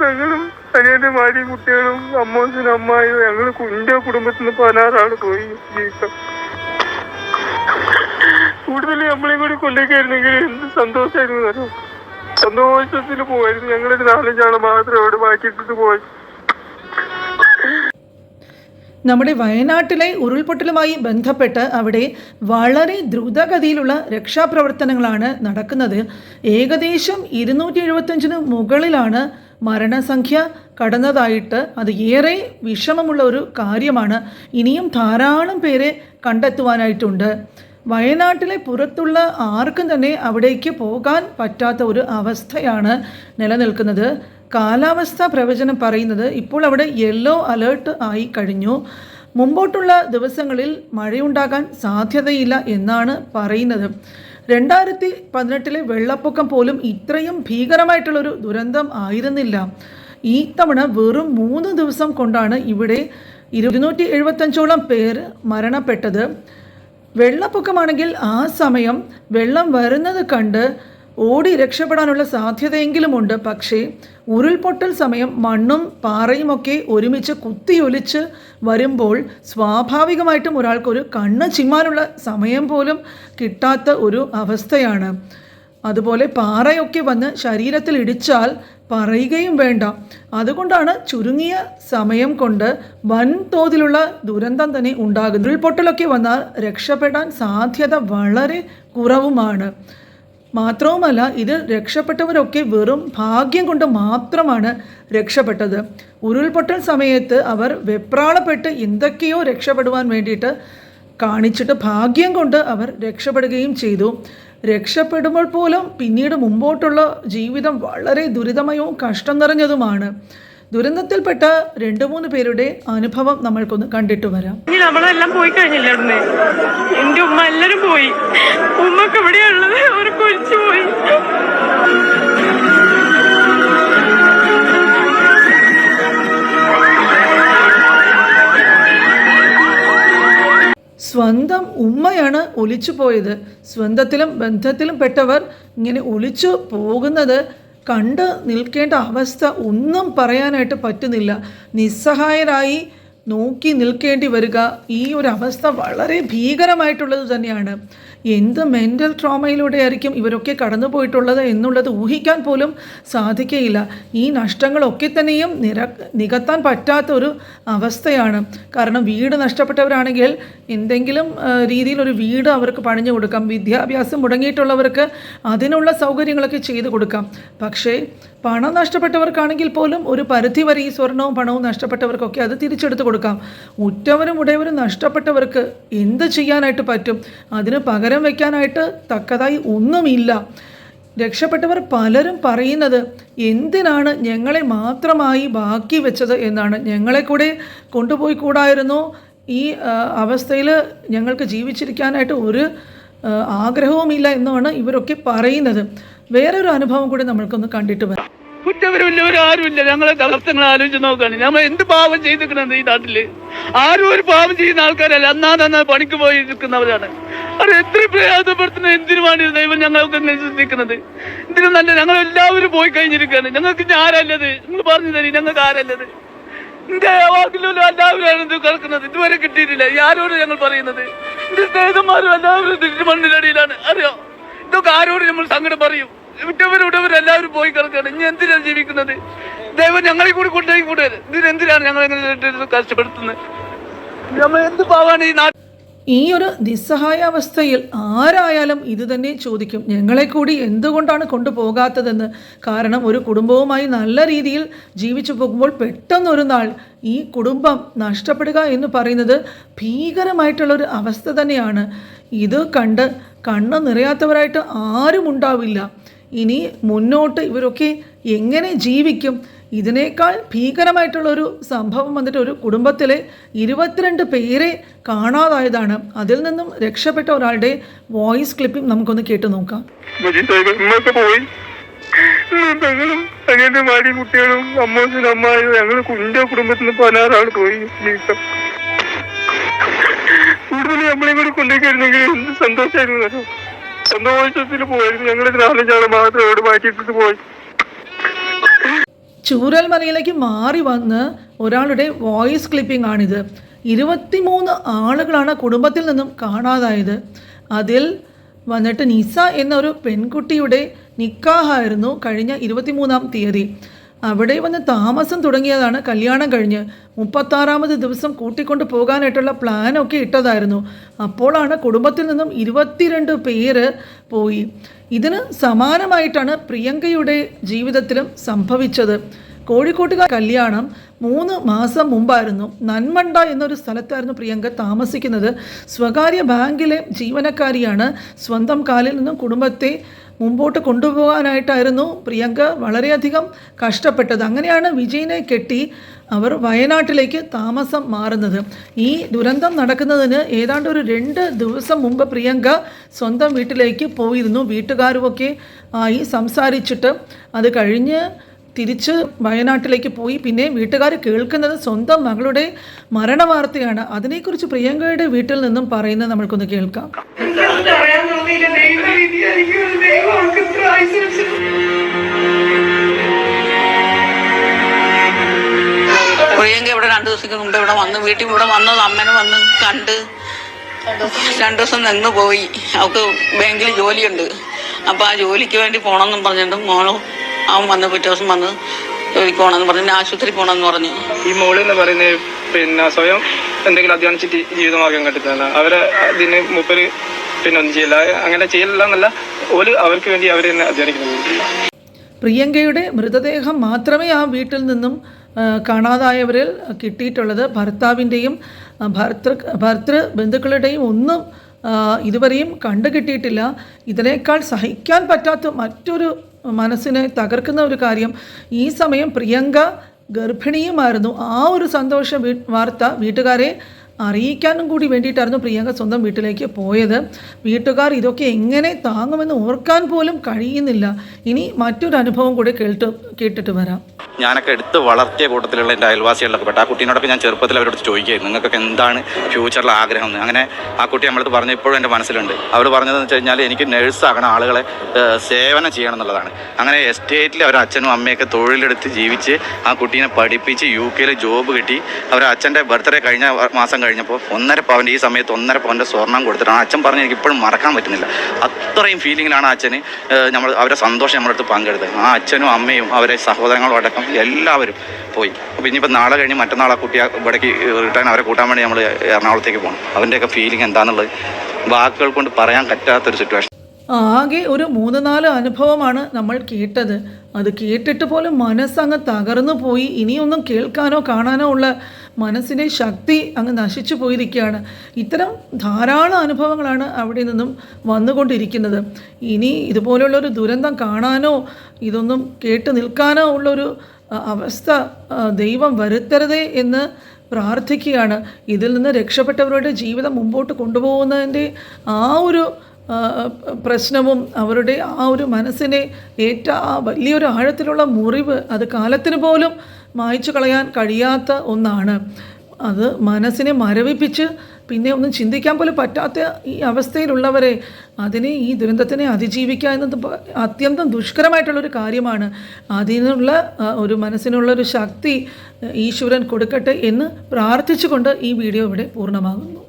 പെങ്ങളും അനിയന്റെ ഭാര്യയും കുട്ടികളും അമ്മോസിനും അമ്മായും ഞങ്ങൾ കുഞ്ഞിന്റെ കുടുംബത്തിൽ നിന്ന് പതിനാറാൾ പോയി ജീവിതം കൂടുതൽ നമ്മളെയും കൂടി കൊല്ലേക്കായിരുന്നെങ്കിൽ എന്ത് സന്തോഷമായിരുന്നു അറിയോ സന്തോഷത്തിൽ പോവായിരുന്നു. ഞങ്ങളൊരു നാലഞ്ചാളെ മാത്രം അവിടെ മാറ്റിയിട്ടിട്ട് പോയി നമ്മുടെ വയനാട്ടിലെ ഉരുൾപൊട്ടലുമായി ബന്ധപ്പെട്ട് അവിടെ വളരെ ദ്രുതഗതിയിലുള്ള രക്ഷാപ്രവർത്തനങ്ങളാണ് നടക്കുന്നത്. ഏകദേശം ഇരുന്നൂറ്റി എഴുപത്തഞ്ചിന് മുകളിലാണ് മരണസംഖ്യ കടന്നതായിട്ട് അത് ഏറെ വിഷമമുള്ള ഒരു കാര്യമാണ്. ഇനിയും ധാരാളം പേരെ കണ്ടെത്തുവാനായിട്ടുണ്ട്. വയനാട്ടിലെ പുറത്തുള്ള ആർക്കും തന്നെ അവിടേക്ക് പോകാൻ പറ്റാത്ത ഒരു അവസ്ഥയാണ് നിലനിൽക്കുന്നത്. കാലാവസ്ഥ പ്രവചനം പറയുന്നത് ഇപ്പോൾ അവിടെ യെല്ലോ അലേർട്ട് ആയി കഴിഞ്ഞു. മുമ്പോട്ടുള്ള ദിവസങ്ങളിൽ മഴയുണ്ടാകാൻ സാധ്യതയില്ല എന്നാണ് പറയുന്നത്. രണ്ടായിരത്തി പതിനെട്ടിലെ വെള്ളപ്പൊക്കം പോലും ഇത്രയും ഭീകരമായിട്ടുള്ളൊരു ദുരന്തം ആയിരുന്നില്ല. ഈ തവണ വെറും മൂന്ന് ദിവസം കൊണ്ടാണ് ഇവിടെ ഇരുന്നൂറ്റി എഴുപത്തഞ്ചോളം പേർ മരണപ്പെട്ടത്. വെള്ളപ്പൊക്കമാണെങ്കിൽ ആ സമയം വെള്ളം വരുന്നത് കണ്ട് ഓടി രക്ഷപ്പെടാനുള്ള സാധ്യതയെങ്കിലുമുണ്ട്. പക്ഷേ ഉരുൾപൊട്ടൽ സമയം മണ്ണും പാറയുമൊക്കെ ഒരുമിച്ച് കുത്തിയൊലിച്ച് വരുമ്പോൾ സ്വാഭാവികമായിട്ടും ഒരാൾക്കൊരു കണ്ണ് ചിമ്മാനുള്ള സമയം പോലും കിട്ടാത്ത ഒരു അവസ്ഥയാണ്. അതുപോലെ പാറയൊക്കെ വന്ന് ശരീരത്തിൽ ഇടിച്ചാൽ പറയുകയും വേണ്ട. അതുകൊണ്ടാണ് ചുരുങ്ങിയ സമയം കൊണ്ട് വൻതോതിലുള്ള ദുരന്തം തന്നെ ഉണ്ടാകുന്നത്. ഉരുൾപൊട്ടലൊക്കെ വന്നാൽ രക്ഷപ്പെടാൻ സാധ്യത വളരെ കുറവുമാണ്. മാത്രവുമല്ല ഇത് രക്ഷപ്പെട്ടവരൊക്കെ വെറും ഭാഗ്യം കൊണ്ട് മാത്രമാണ് രക്ഷപ്പെട്ടത്. ഉരുൾപൊട്ടൽ സമയത്ത് അവർ വെപ്രാളപ്പെട്ട് എന്തൊക്കെയോ രക്ഷപ്പെടുവാൻ വേണ്ടിയിട്ട് കാണിച്ചിട്ട് ഭാഗ്യം കൊണ്ട് അവർ രക്ഷപ്പെടുകയും ചെയ്തു. രക്ഷപ്പെടുമ്പോൾ പോലും പിന്നീട് മുമ്പോട്ടുള്ള ജീവിതം വളരെ ദുരിതമയവും കഷ്ടം നിറഞ്ഞതുമാണ്. ദുരന്തത്തിൽപ്പെട്ട രണ്ടു മൂന്ന് പേരുടെ അനുഭവം നമ്മൾക്കൊന്ന് കണ്ടിട്ട് വരാം. നമ്മളെല്ലാം പോയി കഴിഞ്ഞില്ല എന്റെ ഉമ്മ എല്ലാരും പോയി. ഉമ്മക്ക് എവിടെയുള്ളത് അവർക്ക് ഒഴിച്ചു പോയി. സ്വന്തം ഉമ്മയാണ് ഒലിച്ചു പോയത്. സ്വന്തത്തിലും ബന്ധത്തിലും പെട്ടവർ ഇങ്ങനെ ഒലിച്ചു പോകുന്നത് കണ്ട് നിൽക്കേണ്ട അവസ്ഥ ഒന്നും പറയാനായിട്ട് പറ്റുന്നില്ല. നിസ്സഹായരായി നോക്കി നിൽക്കേണ്ടി വരിക ഈ ഒരു അവസ്ഥ വളരെ ഭീകരമായിട്ടുള്ളത് തന്നെയാണ്. എന്ത് മെന്റൽ ട്രോമയിലൂടെ ആയിരിക്കും ഇവരൊക്കെ കടന്നു പോയിട്ടുള്ളത് എന്നുള്ളത് ഊഹിക്കാൻ പോലും സാധിക്കുകയില്ല ഈ നഷ്ടങ്ങളൊക്കെ തന്നെയും നിര നികത്താൻ പറ്റാത്ത ഒരു അവസ്ഥയാണ്. കാരണം വീട് നഷ്ടപ്പെട്ടവരാണെങ്കിൽ എന്തെങ്കിലും രീതിയിൽ രീതിയിലൊരു വീട് അവർക്ക് പണിഞ്ഞു കൊടുക്കാം. വിദ്യാഭ്യാസം മുടങ്ങിയിട്ടുള്ളവർക്ക് അതിനുള്ള സൗകര്യങ്ങളൊക്കെ ചെയ്തു കൊടുക്കാം. പക്ഷേ പണം നഷ്ടപ്പെട്ടവർക്കാണെങ്കിൽ പോലും ഒരു പരിധി വരെ ഈ സ്വർണവും പണവും നഷ്ടപ്പെട്ടവർക്കൊക്കെ അത് തിരിച്ചെടുത്ത് കൊടുക്കാം. ഉറ്റവരും ഉടയവരും നഷ്ടപ്പെട്ടവർക്ക് എന്ത് ചെയ്യാനായിട്ട് പറ്റും? അതിന് പകരം വയ്ക്കാനായിട്ട് തക്കതായി ഒന്നുമില്ല. രക്ഷപ്പെട്ടവർ പലരും പറയുന്നത് എന്തിനാണ് ഞങ്ങളെ മാത്രമായി ബാക്കി വെച്ചത്? എന്നാണ്. ഞങ്ങളെ കൂടെ കൊണ്ടുപോയി കൂടായിരുന്നു ഈ അവസ്ഥയിൽ ഞങ്ങൾക്ക് ജീവിച്ചിരിക്കാനായിട്ട് ഒരു ആഗ്രഹവുമില്ല എന്നാണ് ഇവരൊക്കെ പറയുന്നത്. വേറൊരു അനുഭവം കൂടി നമ്മൾക്കൊന്ന് കണ്ടിട്ട് വരാം. കുറ്റവരുമില്ലവരും ആരുമില്ല ഞങ്ങളെ തകർത്തങ്ങൾ ആലോചിച്ച് നോക്കാണ്. നമ്മൾ എന്ത് പാവം ചെയ്തിരിക്കണത് ഈ നാട്ടിൽ? ആരും ഒരു പാവം ചെയ്യുന്ന ആൾക്കാരല്ല. അന്നാ തന്നെ പണിക്ക് പോയി നിൽക്കുന്നവരാണ്. അവർ എത്ര പ്രയാസപ്പെടുത്തുന്ന എന്തിനുമാണ് ദൈവം ഞങ്ങൾക്ക് നിൽക്കുന്നത് ഇതിന് നല്ല ഞങ്ങൾ എല്ലാവരും പോയി കഴിഞ്ഞിരിക്കുകയാണ്. ഞങ്ങൾക്ക് ഇനി ആരല്ലത്? നിങ്ങൾ പറഞ്ഞു തരി ഞങ്ങൾക്ക് ആരല്ലത്? എന്റെ വാക്കിലുള്ള എല്ലാവരും ഇത് കേൾക്കുന്നത് ഇതുവരെ കിട്ടിയിട്ടില്ല. ഈ ആരോട് ഞങ്ങൾ പറയുന്നത്? എന്റെ സ്നേഹിതന്മാരും എല്ലാവരും തിരിച്ചു മണ്ണിനടിയിലാണ് അറിയോ? ഇതൊക്കെ ആരോട് നമ്മൾ സങ്കടം പറയും? വിട്ടവരും വിട്ടവരും എല്ലാവരും പോയി കിടക്കുകയാണ്. ഇനി എന്തിനാണ് ജീവിക്കുന്നത്? ദൈവം ഞങ്ങളെ കൂടി കൊണ്ടുപോയി കൂടെ ഇതിനെന്തിനാണ് ഞങ്ങൾ കഷ്ടപ്പെടുത്തുന്നത്? നമ്മൾ എന്ത് പാവാണ് ഈ നാട്ടിൽ ഈ ഒരു നിസ്സഹായാവസ്ഥയിൽ ആരായാലും ഇത് തന്നെ ചോദിക്കും. ഞങ്ങളെ കൂടി എന്തുകൊണ്ടാണ് കൊണ്ടുപോകാത്തതെന്ന്. കാരണം ഒരു കുടുംബവുമായി നല്ല രീതിയിൽ ജീവിച്ചു പോകുമ്പോൾ പെട്ടെന്നൊരു നാൾ ഈ കുടുംബം നഷ്ടപ്പെടുക എന്ന് പറയുന്നത് ഭീകരമായിട്ടുള്ളൊരു അവസ്ഥ തന്നെയാണ്. ഇത് കണ്ട് കണ്ണ് നിറയാത്തവരായിട്ട് ആരും ഉണ്ടാവില്ല. ഇനി മുന്നോട്ട് ഇവരൊക്കെ എങ്ങനെ ജീവിക്കും? ഇതിനേക്കാൾ ഭീകരമായിട്ടുള്ളൊരു സംഭവം വന്നിട്ട് ഒരു കുടുംബത്തിലെ ഇരുപത്തിരണ്ട് പേരെ കാണാതായതാണ്. അതിൽ നിന്നും രക്ഷപ്പെട്ട ഒരാളുടെ വോയിസ് ക്ലിപ്പും നമുക്കൊന്ന് കേട്ടു നോക്കാം. പോയി ഉമ്മയും പെങ്ങളും അനിയന്റെ ഭാര്യയും കുട്ടികളും അമ്മോസിനും അമ്മായും ഞങ്ങൾ കുഞ്ഞിന്റെ കുടുംബത്തിൽ നിന്ന് പതിനാറാൾ പോയി. കൂടുതൽ നമ്മളെയും കൂടി കൊണ്ടുപോയിരുന്നെങ്കിൽ എന്ത് സന്തോഷമായിരുന്നു സന്തോഷത്തിൽ പോയിരുന്നു ഞങ്ങൾ നാലഞ്ചാളെ മാത്രം അവിടെ മാറ്റിയിട്ടിട്ട് പോയി. ചൂരൽമലയിലേക്ക് മാറി വന്ന് ഒരാളുടെ വോയിസ് ക്ലിപ്പിംഗ് ആണിത്. ഇരുപത്തിമൂന്ന് ആളുകളാണ് കുടുംബത്തിൽ നിന്നും കാണാതായത്. അതിൽ വന്നിട്ട് നിസ എന്നൊരു പെൺകുട്ടിയുടെ നിക്കാഹായിരുന്നു കഴിഞ്ഞ ഇരുപത്തിമൂന്നാം തീയതി. അവിടെ വന്ന് താമസം തുടങ്ങിയതാണ് കല്യാണം കഴിഞ്ഞ്. മുപ്പത്താറാമത് ദിവസം കൂട്ടിക്കൊണ്ട് പോകാനായിട്ടുള്ള പ്ലാനൊക്കെ ഇട്ടതായിരുന്നു. അപ്പോഴാണ് കുടുംബത്തിൽ നിന്നും ഇരുപത്തിരണ്ട് പേര് പോയി. ഇതിന് സമാനമായിട്ടാണ് പ്രിയങ്കയുടെ ജീവിതത്തിലും സംഭവിച്ചത്. കോഴിക്കോട്ടുകാർ കല്യാണം മൂന്ന് മാസം മുമ്പായിരുന്നു. നന്മണ്ട എന്നൊരു സ്ഥലത്തായിരുന്നു പ്രിയങ്ക താമസിക്കുന്നത്. സ്വകാര്യ ബാങ്കിലെ ജീവനക്കാരിയാണ്. സ്വന്തം കാലിൽ നിന്നും കുടുംബത്തെ മുമ്പോട്ട് കൊണ്ടുപോകാനായിട്ടായിരുന്നു പ്രിയങ്ക വളരെയധികം കഷ്ടപ്പെട്ടത്. അങ്ങനെയാണ് വിജയനെ കെട്ടി അവർ വയനാട്ടിലേക്ക് താമസം മാറുന്നത്. ഈ ദുരന്തം നടക്കുന്നതിന് ഏതാണ്ട് ഒരു രണ്ട് ദിവസം മുമ്പ് പ്രിയങ്ക സ്വന്തം വീട്ടിലേക്ക് പോയിരുന്നു. വീട്ടുകാരുമൊക്കെ ആയി സംസാരിച്ചിട്ട് അത് കഴിഞ്ഞ് തിരിച്ച് വയനാട്ടിലേക്ക് പോയി. പിന്നെ വീട്ടുകാർ കേൾക്കുന്നത് സ്വന്തം മകളുടെ മരണവാർത്തയാണ്. അതിനെക്കുറിച്ച് പ്രിയങ്കയുടെ വീട്ടിൽ നിന്നും പറയുന്നത് നമ്മൾക്കൊന്ന് കേൾക്കാം. തോന്നിയില്ല ദൈവ വിധിയായിരിക്കും ദൈവം അവൾക്ക് ഇത്ര ആയുസ് വെച്ചിട്ട് പ്രിയങ്ക ഇവിടെ രണ്ടു ദിവസത്തിന് മുമ്പ് ഇവിടെ വന്ന് വീട്ടിൽ ഇവിടെ വന്നത് അമ്മനെ വന്ന് കണ്ട് രണ്ടു ദിവസം നിന്ന് പോയി. അവൾക്ക് ബാങ്കിൽ ജോലിയുണ്ട്. അപ്പൊ ആ ജോലിക്ക് വേണ്ടി പോണമെന്നും പറഞ്ഞിട്ട് മോളും അവൻ വന്ന് പിറ്റേ ദിവസം വന്ന് ജോലിക്ക് പോകണമെന്ന് പറഞ്ഞു. ആശുപത്രി പോകണമെന്ന് പറഞ്ഞു. ഈ മോൾ എന്ന് പറയുന്നത് പിന്നെ സ്വയം എന്തെങ്കിലും അധ്വാനിച്ചിട്ട് ജീവിതമാർഗം കണ്ടെത്തുന്നതാണ്. അവരെ അതിന് മൂപ്പര് പിന്നെ ഒന്നും ചെയ്യില്ല. അങ്ങനെ ചെയ്യില്ല എന്നല്ല ഓൽ അവർക്ക് വേണ്ടി അവർ തന്നെ അധ്വാനിക്കുന്നത്. പ്രിയങ്കയുടെ മൃതദേഹം മാത്രമേ ആ വീട്ടിൽ നിന്നും കാണാതായവരിൽ കിട്ടിയിട്ടുള്ളത്. ഭർത്താവിന്റെയും ഭർത്തൃ ഭർത്തൃ ബന്ധുക്കളുടെയും ഒന്നും ഇതുവരെയും കണ്ടു കിട്ടിയിട്ടില്ല. ഇതിനേക്കാൾ സഹിക്കാൻ പറ്റാത്ത മറ്റൊരു മനസ്സിനെ തകർക്കുന്ന ഒരു കാര്യം ഈ സമയം പ്രിയങ്ക ഗർഭിണിയുമായിരുന്നു. ആ ഒരു സന്തോഷ വാർത്ത വീട്ടുകാരെ അറിയിക്കാനും കൂടി വേണ്ടിയിട്ടായിരുന്നു പ്രിയങ്ക സ്വന്തം വീട്ടിലേക്ക് പോയത്. വീട്ടുകാർ ഇതൊക്കെ എങ്ങനെ താങ്ങുമെന്ന് ഓർക്കാൻ പോലും കഴിയുന്നില്ല. ഇനി മറ്റൊരു അനുഭവം കൂടി കേട്ട് കേട്ടിട്ട് വരാം. ഞാനൊക്കെ എടുത്ത് വളർത്തിയ കൂട്ടത്തിലുള്ള എന്റെ അയൽവാസികളിലൊക്കെ പെട്ട്. ആ കുട്ടീനോടൊക്കെ ഞാൻ ചെറുപ്പത്തിൽ അവരോട് ചോദിക്കുകയായിരുന്നു. നിങ്ങൾക്കൊക്കെ എന്താണ് ഫ്യൂച്ചറിൽ ആഗ്രഹം? എന്ന്. അങ്ങനെ ആ കുട്ടി നമ്മളടുത്ത് പറഞ്ഞ ഇപ്പോഴും എന്റെ മനസ്സിലുണ്ട്. അവർ പറഞ്ഞതെന്ന് വെച്ച് കഴിഞ്ഞാൽ എനിക്ക് നഴ്സാകണം ആളുകളെ സേവനം ചെയ്യണം എന്നുള്ളതാണ്. അങ്ങനെ എസ്റ്റേറ്റിൽ അവർ അച്ഛനും അമ്മയൊക്കെ തൊഴിലെടുത്ത് ജീവിച്ച് ആ കുട്ടീനെ പഠിപ്പിച്ച് യു കെയിൽ ജോബ് കിട്ടി. അവർ അച്ഛന്റെ ബർത്ത്ഡേ കഴിഞ്ഞ മാസം കഴിഞ്ഞപ്പോൾ ഒന്നര പവന്റെ ഈ സമയത്ത് ഒന്നര പവന്റെ സ്വർണം കൊടുത്തിട്ടാണ് അച്ഛൻ പറഞ്ഞ് എനിക്ക് ഇപ്പോഴും മറക്കാൻ പറ്റുന്നില്ല. അത്രയും ഫീലിങ്ങിലാണ് അച്ഛന് നമ്മൾ അവരെ സന്തോഷം നമ്മളടുത്ത് പങ്കെടുത്തത്. ആ അച്ഛനും അമ്മയും അവരെ സഹോദരങ്ങളും അടക്കം എല്ലാവരും പോയി. അപ്പോൾ ഇനിയിപ്പോൾ നാളെ കഴിഞ്ഞ് മറ്റന്നാളെ കുട്ടിയെ കുട്ടി ഇവിടേക്ക് റിട്ടേൺ അവരെ കൂട്ടാൻ വേണ്ടി നമ്മൾ എറണാകുളത്തേക്ക് പോകണം അവന്റെയൊക്കെ ഫീലിംഗ് എന്താണെന്നുള്ളത് വാക്കുകൾ കൊണ്ട് പറയാൻ പറ്റാത്തൊരു സിറ്റുവേഷൻ ആകെ ഒരു മൂന്ന് നാല് അനുഭവമാണ് നമ്മൾ കേട്ടത്. അത് കേട്ടിട്ട് പോലും മനസ്സങ്ങ് തകർന്നു പോയി. ഇനിയൊന്നും കേൾക്കാനോ കാണാനോ ഉള്ള മനസ്സിന്റെ ശക്തി അങ്ങ് നശിച്ചു പോയിരിക്കുകയാണ്. ഇത്തരം ധാരാളം അനുഭവങ്ങളാണ് അവിടെ നിന്നും വന്നുകൊണ്ടിരിക്കുന്നത്. ഇനി ഇതുപോലുള്ളൊരു ദുരന്തം കാണാനോ ഇതൊന്നും കേട്ട് നിൽക്കാനോ ഉള്ളൊരു അവസ്ഥ ദൈവം വരുത്തരുതേ എന്ന് പ്രാർത്ഥിക്കുകയാണ്. ഇതിൽ നിന്ന് രക്ഷപ്പെട്ടവരുടെ ജീവിതം മുമ്പോട്ട് കൊണ്ടുപോകുന്നതിന്റെ ആ ഒരു പ്രശ്നവും അവരുടെ ആ ഒരു മനസ്സിനെ ഏറ്റ ആ വലിയൊരു ആഴത്തിലുള്ള മുറിവ് അത് കാലത്തിന് പോലും മായ്ച്ചു കളയാൻ കഴിയാത്ത ഒന്നാണ്. അത് മനസ്സിനെ മരവിപ്പിച്ച് പിന്നെ ഒന്നും ചിന്തിക്കാൻ പോലും പറ്റാത്ത ഈ അവസ്ഥയിലുള്ളവരെ അതിനെ ഈ ദുരന്തത്തിനെ അതിജീവിക്കുക എന്നത് അത്യന്തം ദുഷ്കരമായിട്ടുള്ളൊരു കാര്യമാണ്. അതിനുള്ള ഒരു മനസ്സിനുള്ളൊരു ശക്തി ഈശ്വരൻ കൊടുക്കട്ടെ എന്ന് പ്രാർത്ഥിച്ചുകൊണ്ട് ഈ വീഡിയോ ഇവിടെ പൂർണമാകുന്നു.